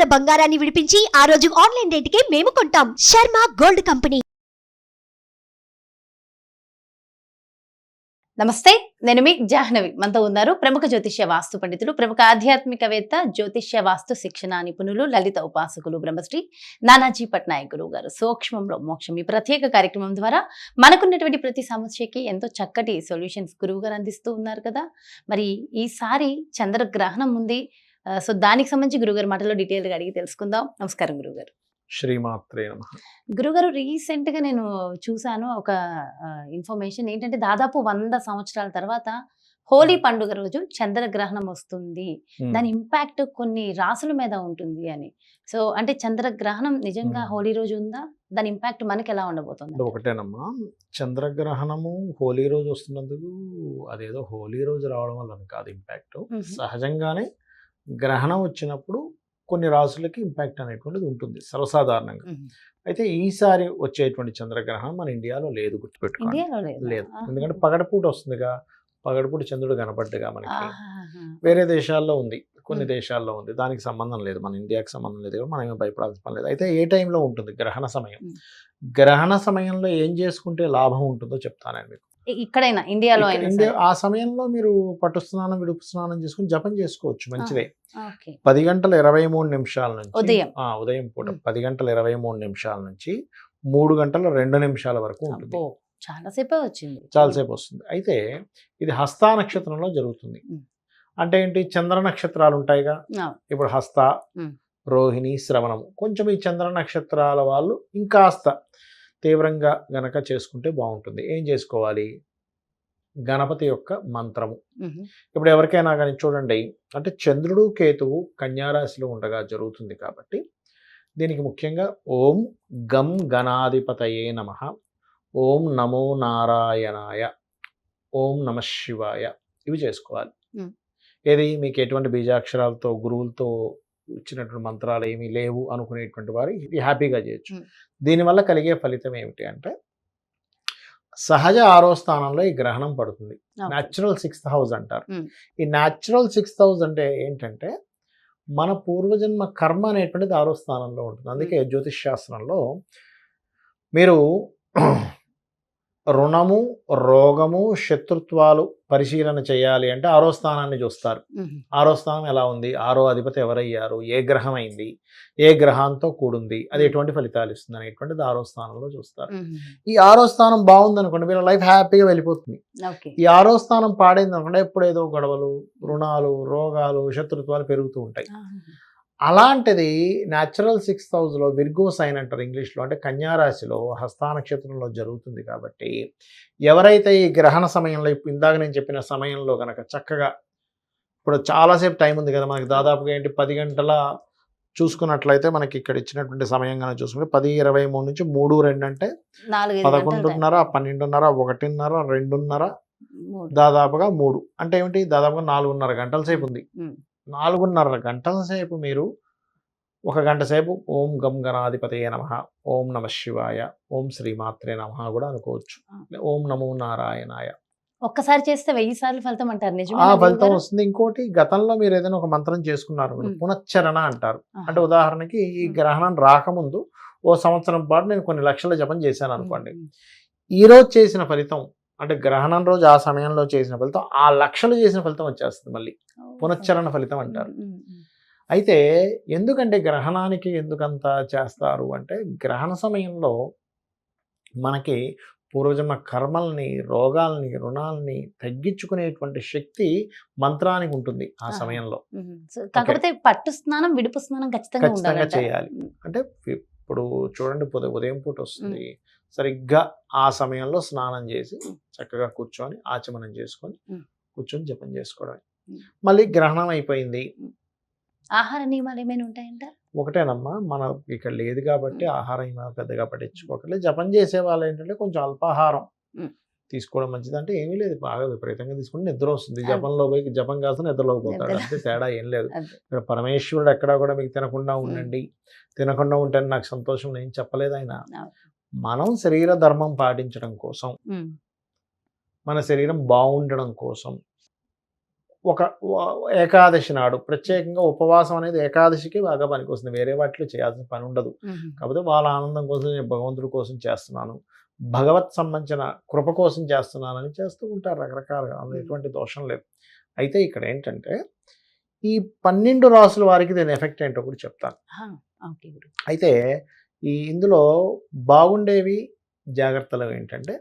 ఉన్న బంగారాన్ని విడిపించి ఆ రోజు ఆన్లైన్ రేటుకే మేము కొంటాం. Sharma gold company. నమస్తే నేను మీ జాహ్నవి. మనతో ఉన్నారు ప్రముఖ జ్యోతిష్య వాస్తు పండితులు ప్రముఖ ఆధ్యాత్మికవేత్త జ్యోతిష్య వాస్తు శిక్షణ నిపుణులు లలిత ఉపాసకులు బ్రహ్మశ్రీ నానాజీ పట్నాయక్ గురువు గారు సూక్ష్మంలో మోక్షం. ఈ ప్రత్యేక కార్యక్రమం ద్వారా మనకున్నటువంటి ప్రతి సమస్యకి ఎంతో చక్కటి సొల్యూషన్స్ గురువు గారు అందిస్తూ ఉన్నారు కదా. మరి ఈసారి చంద్రగ్రహణం ఉంది. సో దానికి సంబంధించి గురుగారు మాటలో డీటెయిల్గా అడిగి తెలుసుకుందాం. నమస్కారం గురుగారు శ్రీమాత్రే నమ. గురుగారు రీసెంట్గా నేను చూసాను ఒక ఇన్ఫర్మేషన్ ఏంటంటే దాదాపు వంద సంవత్సరాల తర్వాత హోలీ పండుగ రోజు చంద్రగ్రహణం వస్తుంది. దాని ఇంపాక్ట్ కొన్ని రాసుల మీద ఉంటుంది అని. సో అంటే చంద్రగ్రహణం నిజంగా. హోలీ రోజు ఉందా? దాని ఇంపాక్ట్ మనకి ఎలా ఉండబోతుంది ఒకటేనమ్మా. చంద్రగ్రహణము హోలీ రోజు వస్తున్నందుకు అదేదో హోలీ రోజు రావడం వల్ల కాదు ఇంపాక్ట్. సహజంగానే గ్రహణం వచ్చినప్పుడు కొన్ని రాసులకి ఇంపాక్ట్ అనేటువంటిది ఉంటుంది సర్వసాధారణంగా. అయితే ఈసారి వచ్చేటువంటి చంద్రగ్రహణం మన ఇండియాలో లేదు గుర్తుపెట్టుకోండి. ఇండియాలో లేదు? లేదు. ఎందుకంటే పగడపూట వస్తుందిగా. పగడపూట చంద్రుడు కనపడ్డగా మనకి. వేరే దేశాల్లో ఉంది కొన్ని. దేశాల్లో ఉంది. దానికి సంబంధం లేదు మన ఇండియాకి సంబంధం లేదు మనం ఏం భయపడాల్సిన పని లేదు. అయితే ఏ టైంలో ఉంటుంది గ్రహణ సమయం. గ్రహణ సమయంలో ఏం చేసుకుంటే లాభం ఉంటుందో చెప్తానండి మీకు. ఇక్కడైనా ఇండియాలో ఇండియా-. ఆ సమయంలో మీరు పట్టు స్నానం విడుపు స్నానం చేసుకుని జపం చేసుకోవచ్చు మంచిదే. పది గంటల ఇరవై మూడు నిమిషాల నుంచి ఉదయం. ఆ, ఉదయం పూట. పది గంటల ఇరవై మూడు నిమిషాల నుంచి మూడు గంటల రెండు నిమిషాల వరకు ఉంటుంది. అబ్బో చాలా సేపే వచ్చింది. చాలాసేపు వస్తుంది. అయితే ఇది హస్త నక్షత్రంలో జరుగుతుంది. అంటే ఏంటి? చంద్ర నక్షత్రాలు ఉంటాయిగా. ఇప్పుడు హస్త. రోహిణి శ్రవణం కొంచెం ఈ చంద్ర నక్షత్రాల వాళ్ళు ఇంకాస్త తీవ్రంగా గనక చేసుకుంటే బాగుంటుంది. ఏం చేసుకోవాలి? గణపతి యొక్క మంత్రము. ఇప్పుడు ఎవరికైనా కానీ చూడండి అంటే చంద్రుడు కేతువు కన్యారాశిలో ఉండగా జరుగుతుంది కాబట్టి దీనికి ముఖ్యంగా ఓం గం గణాధిపతయే నమ. ఓం నమో నారాయణాయ. ఓం నమ శివాయ. ఇవి చేసుకోవాలి. ఏది? మీకు ఎటువంటి బీజాక్షరాలతో గురువులతో ఇచ్చినటువంటి మంత్రాలు ఏమీ లేవు అనుకునేటువంటి వారు ఇది హ్యాపీగా చేయొచ్చు. దీనివల్ల కలిగే ఫలితం ఏమిటి అంటే సహజ ఆరో స్థానంలో ఈ గ్రహణం పడుతుంది. న్యాచురల్ సిక్స్త్ హౌస్ అంటారు. ఈ న్యాచురల్ సిక్స్త్ హౌస్ అంటే ఏంటంటే మన పూర్వజన్మ కర్మ అనేటువంటిది ఆరో స్థానంలో ఉంటుంది అందుకే జ్యోతిష్ శాస్త్రంలో మీరు రుణము రోగము శత్రుత్వాలు పరిశీలన చేయాలి అంటే ఆరో స్థానాన్ని చూస్తారు. ఆరో స్థానం ఎలా ఉంది? ఆరో అధిపతి ఎవరయ్యారు? ఏ గ్రహం అయింది? ఏ గ్రహంతో కూడుంది? అది ఎటువంటి ఫలితాలు ఇస్తుంది అనేటువంటిది ఆరో స్థానంలో చూస్తారు. ఈ ఆరో స్థానం బాగుంది అనుకోండి మీరు లైఫ్ హ్యాపీగా వెళ్ళిపోతుంది. ఈ ఆరో స్థానం పాడైంది అనుకుంటే ఎప్పుడేదో గొడవలు రుణాలు రోగాలు శత్రుత్వాలు పెరుగుతూ ఉంటాయి. అలాంటిది న్యాచురల్ సిక్స్త్ హౌస్లో విర్గో సైన్ అంటారు ఇంగ్లీష్లో అంటే కన్యా రాశిలో హస్తా నక్షత్రంలో జరుగుతుంది కాబట్టి ఎవరైతే ఈ గ్రహణ సమయంలో ఇప్పుడు ఇందాక నేను చెప్పిన సమయంలో కనుక చక్కగా ఇప్పుడు చాలాసేపు టైం ఉంది కదా మనకి దాదాపుగా ఏంటి పది గంటల చూసుకున్నట్లయితే మనకి ఇక్కడ ఇచ్చినటువంటి సమయం కనుక చూసుకుంటే పది ఇరవై మూడు నుంచి మూడు రెండు అంటే. పదకొండున్నర పన్నెండున్నర ఒకటిన్నర రెండున్నర. దాదాపుగా మూడు అంటే ఏమిటి దాదాపుగా నాలుగున్నర గంటల సేపు ఉంది. నాలుగున్నర గంటల సేపు మీరు ఒక గంట సేపు ఓం గం గణాధిపతయ నమ. ఓం నమ శివాయ. ఓం శ్రీమాత్రే నమ కూడా అనుకోవచ్చు. ఓం నమో నారాయణాయ. ఒక్కసారి చేస్తే వెయ్యి సార్లు ఫలితం అంటారు ఆ ఫలితం వస్తుంది. ఇంకోటి గతంలో మీరు ఏదైనా ఒక మంత్రం చేసుకున్నారు. పునశ్చరణ అంటారు. అంటే ఉదాహరణకి ఈ గ్రహణం రాకముందు ఓ సంవత్సరం పాటు నేను కొన్ని లక్షల జపం చేశాను అనుకోండి. ఈ రోజు చేసిన ఫలితం అంటే గ్రహణం రోజు ఆ సమయంలో చేసిన ఫలితం ఆ లక్షలు చేసిన ఫలితం వచ్చేస్తుంది మళ్ళీ. పునశ్చరణ ఫలితం అంటారు అయితే ఎందుకంటే గ్రహణానికి ఎందుకంత చేస్తారు అంటే గ్రహణ సమయంలో మనకి పూర్వజన్మ కర్మల్ని రోగాల్ని రుణాల్ని తగ్గించుకునేటువంటి శక్తి మంత్రానికి ఉంటుంది ఆ. సమయంలో కాకపోతే పట్టు స్నానం విడుపు స్నానం ఖచ్చితంగా. చేయాలి. అంటే ఇప్పుడు చూడండి ఉదయం ఉదయం పూట వస్తుంది సరిగ్గా ఆ సమయంలో స్నానం చేసి చక్కగా కూర్చొని ఆచమనం చేసుకొని. కూర్చొని జపం చేసుకోవడం. మళ్ళీ గ్రహణం అయిపోయింది ఆహార నియమాలు ఏమైనా ఉంటాయంట ఒకటేనమ్మా మన ఇక్కడ లేదు కాబట్టి ఆహారం ఏమైనా పెద్దగా పట్టించుకోకలేదు జపం చేసే వాళ్ళు ఏంటంటే కొంచెం అల్పాహారం. తీసుకోవడం మంచిది అంటే ఏమీ లేదు బాగా విపరీతంగా తీసుకుంటే నిద్ర వస్తుంది. జపంలో పోయి జపం కాస్త నిద్రలోకి పోతాడు. అంతే తేడా ఏం లేదు. ఇక్కడ పరమేశ్వరుడు ఎక్కడా కూడా మీకు తినకుండా ఉండండి తినకుండా ఉంటే నాకు సంతోషం నేను చెప్పలేదు ఆయన. మనం శరీర ధర్మం పాటించడం కోసం. మన శరీరం బాగుండడం కోసం ఒక ఏకాదశి నాడు ప్రత్యేకంగా ఉపవాసం అనేది ఏకాదశికి బాగా పనికొస్తుంది. వేరే వాటిలో చేయాల్సిన పని ఉండదు. కాకపోతే వాళ్ళ ఆనందం కోసం నేను భగవంతుడి కోసం చేస్తున్నాను. భగవత్ సంబంధించిన కృప కోసం చేస్తున్నానని చేస్తూ ఉంటారు రకరకాలుగా. అందులో ఎటువంటి దోషం లేదు. అయితే ఇక్కడ ఏంటంటే ఈ పన్నెండు రాసుల వారికి దీని ఎఫెక్ట్ ఏంటో కూడా చెప్తాను. అయితే ఈ ఇందులో బాగుండేవి జాగ్రత్తలు ఏంటంటే.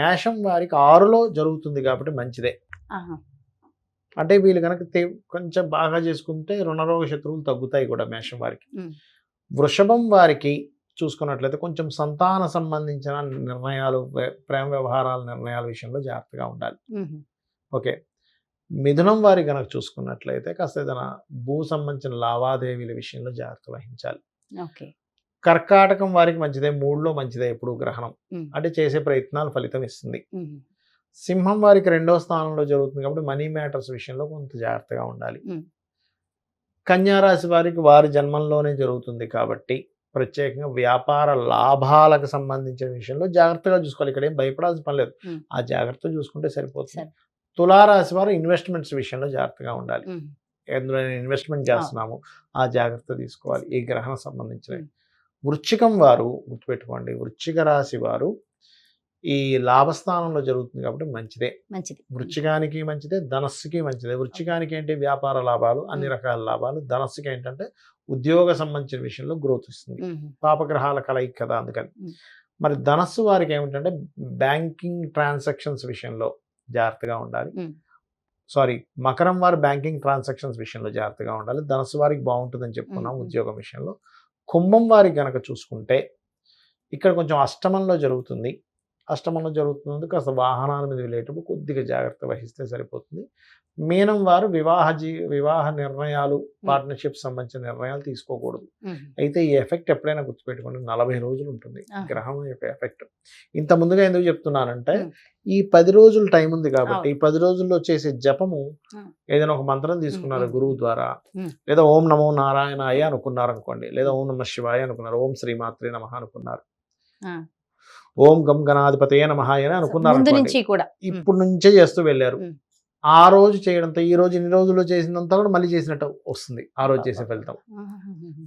మేషం వారికి ఆరులో జరుగుతుంది కాబట్టి మంచిదే. అంటే వీళ్ళు కనుక కొంచెం బాగా చేసుకుంటే రుణరోగ శత్రువులు తగ్గుతాయి కూడా మేషం వారికి. వృషభం వారికి చూసుకున్నట్లయితే కొంచెం సంతాన సంబంధించిన నిర్ణయాలు ప్రేమ వ్యవహారాల నిర్ణయాల విషయంలో జాగ్రత్తగా ఉండాలి. ఓకే. మిథునం వారి కనుక చూసుకున్నట్లయితే కాస్త ఏదైనా భూ సంబంధించిన లావాదేవీల విషయంలో జాగ్రత్త వహించాలి. ఓకే. కర్కాటకం వారికి మంచిదే మూడులో మంచిదే ఎప్పుడు గ్రహణం. అంటే చేసే ప్రయత్నాలు ఫలితం ఇస్తుంది. సింహం వారికి రెండో స్థానంలో జరుగుతుంది కాబట్టి మనీ మ్యాటర్స్ విషయంలో కొంత జాగ్రత్తగా ఉండాలి. ఉమ్. కన్యా రాశి వారికి వారి జన్మంలోనే జరుగుతుంది కాబట్టి ప్రత్యేకంగా వ్యాపార లాభాలకు సంబంధించిన విషయంలో జాగ్రత్తగా చూసుకోవాలి. ఇక్కడ ఏం భయపడాల్సిన పని లేదు. ఆ జాగ్రత్త చూసుకుంటే సరిపోతుంది. సరే. తులారాశి వారు ఇన్వెస్ట్మెంట్స్ విషయంలో జాగ్రత్తగా ఉండాలి. ఎందులో ఇన్వెస్ట్మెంట్ చేస్తున్నాము ఆ జాగ్రత్త తీసుకోవాలి. ఈ గ్రహణం సంబంధించినవి. ఉమ్. వృశ్చికం వారు గుర్తుపెట్టుకోండి. వృశ్చిక రాశి వారు ఈ లాభస్థానంలో జరుగుతుంది కాబట్టి మంచిదే. మంచిది. వృచ్చికానికి మంచిదే ధనస్సుకి మంచిదే. వృచ్చికానికి ఏంటి? వ్యాపార లాభాలు అన్ని. రకాల లాభాలు. ధనస్సుకి ఏంటంటే ఉద్యోగ సంబంధించిన విషయంలో గ్రోత్ ఇస్తుంది పాపగ్రహాల కలయిక కదా అందుకని. మరి ధనస్సు వారికి ఏమిటంటే బ్యాంకింగ్ ట్రాన్సాక్షన్స్ విషయంలో జాగ్రత్తగా ఉండాలి. సారీ మకరం వారు బ్యాంకింగ్ ట్రాన్సాక్షన్స్ విషయంలో జాగ్రత్తగా ఉండాలి. ధనస్సు వారికి బాగుంటుందని చెప్పుకున్నాం. ఉద్యోగం విషయంలో. కుంభం వారికి గనక చూసుకుంటే ఇక్కడ కొంచెం అష్టమంలో జరుగుతుంది. అష్టమంలో జరుగుతున్నందుకు కాస్త వాహనాల మీద వెళ్ళేటప్పుడు కొద్దిగా జాగ్రత్త వహిస్తే సరిపోతుంది మీనం వారు వివాహ జీ వివాహ నిర్ణయాలు పార్ట్నర్షిప్ సంబంధించిన నిర్ణయాలు తీసుకోకూడదు అయితే ఈ ఎఫెక్ట్ ఎప్పుడైనా గుర్తుపెట్టుకోండి నలభై రోజులు ఉంటుంది. గ్రహం యొక్క ఎఫెక్ట్ ఇంత ముందుగా ఎందుకు చెప్తున్నానంటే. ఈ పది రోజులు టైం ఉంది కాబట్టి. ఈ పది రోజుల్లో చేసే జపము. ఏదైనా ఒక మంత్రం తీసుకున్నారు. గురువు ద్వారా. లేదా ఓం నమో నారాయణాయ అనుకున్నారు అనుకోండి లేదా ఓం నమ శివాయ అనుకున్నారు ఓం శ్రీమాత్రే నమ అనుకున్నారు. ఓం గం గణాధిపతయ నమ అని అనుకున్నారు ముందు అనుకోండి. నుంచి కూడా. ఇప్పుడు నుంచే చేస్తూ వెళ్ళారు. ఆ రోజు చేయడంతో ఈ రోజు ఇన్ని రోజుల్లో చేసినంత కూడా మళ్ళీ చేసినట్టు వస్తుంది. ఆ రోజు చేసే ఫలితం.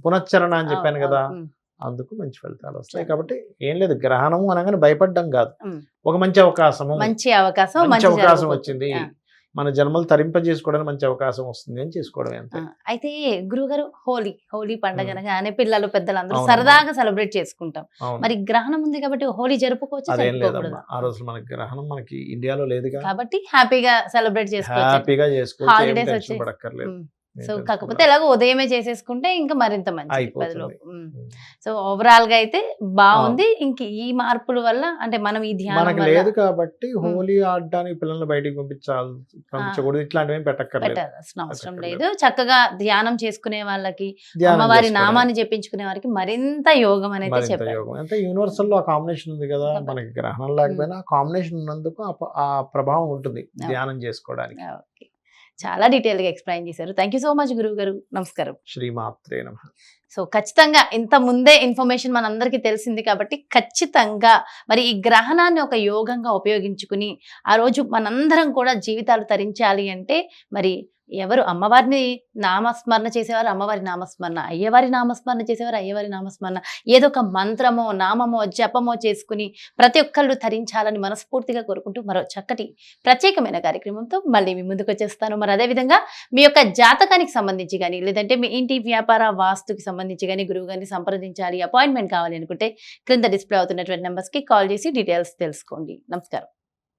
పునశ్చరణ అని చెప్పాను కదా. అందుకు మంచి ఫలితాలు వస్తాయి. కాబట్టి ఏం లేదు. గ్రహణము అనగానే భయపడ్డం కాదు. ఒక మంచి అవకాశము. మంచి అవకాశం మంచి అవకాశం. వచ్చింది. మన జన్మలు తరింపజేసుకోవడానికి మంచి అవకాశం వస్తుంది అని చేసుకోవడం అంతే. అయితే గురుగారు హోలీ హోలీ పండగ. అనగానే పిల్లలు పెద్దలు అందరూ అవునమ్మా. సరదాగా సెలబ్రేట్ చేసుకుంటాం. మరి గ్రహణం ఉంది కాబట్టి హోలీ జరుపుకోవచ్చు అదేం? లేదమ్మా. ఆ రోజు మనకి గ్రహణం మనకి ఇండియాలో లేదుగా. కాబట్టి హ్యాపీగా సెలబ్రేట్ చేసుకోవచ్చు. హ్యాపీగా చేసుకోవచ్చు పడక్కర్లేదు. సో కాకపోతే. ఎలాగో ఉదయమే చేసేసుకుంటే ఇంకా మరింత మంచిది. ఉమ్. సో ఓవరాల్గా అయితే బాగుంది. ఇంక ఈ మార్పుల వల్ల అంటే మనం ఈ ధ్యానం లేదు కాబట్టి హోలీ ఆడడానికి పిల్లల్ని బయటికి పంపించాలి పంపించకూడదు. ఇట్లాంటివి పెట్టక్కర్లేదు. అవసరం. లేదు. చక్కగా ధ్యానం చేసుకునే వాళ్ళకి అమ్మవారి. నామాన్ని జపించుకునే వారికి మరింత యోగం అనేది చెప్పారు. అంటే యూనివర్సల్లో ఆ కాంబినేషన్ ఉంది కదా. మనకి గ్రహణం లేకపోయినా కాంబినేషన్ ఉన్నందుకు ఆ ప్రభావం ఉంటుంది ధ్యానం చేసుకోవడానికి. ఓకే. చాలా డీటెయిల్గా ఎక్స్ప్లెయిన్ చేశారు. థ్యాంక్ యూ సో మచ్ గురువు గారు. నమస్కారం. శ్రీమాత్రే నమ. సో ఖచ్చితంగా ఇంత ముందే ఇన్ఫర్మేషన్ మనందరికీ తెలిసింది కాబట్టి ఖచ్చితంగా మరి ఈ గ్రహణాన్ని ఒక యోగంగా ఉపయోగించుకుని ఆ రోజు మనందరం కూడా జీవితాలు తరించాలి అంటే మరి ఎవరు అమ్మవారిని నామస్మరణ చేసేవారు? అమ్మవారి నామస్మరణ. అయ్యవారి నామస్మరణ చేసేవారు? అయ్యవారి నామస్మరణ. ఏదో ఒక మంత్రమో నామమో జపమో చేసుకుని ప్రతి ఒక్కళ్ళు ధరించాలని మనస్ఫూర్తిగా కోరుకుంటూ మరో చక్కటి ప్రత్యేకమైన కార్యక్రమంతో మళ్ళీ మీ ముందుకు వచ్చేస్తాను. మరి అదేవిధంగా మీ యొక్క జాతకానికి సంబంధించి కానీ లేదంటే మీ ఇంటి వ్యాపార వాస్తుకి సంబంధించి కానీ గురువు గారిని సంప్రదించాలి అపాయింట్మెంట్ కావాలి అనుకుంటే క్రింద డిస్ప్లే అవుతున్నటువంటి నెంబర్స్కి కాల్ చేసి డీటెయిల్స్ తెలుసుకోండి. నమస్కారం.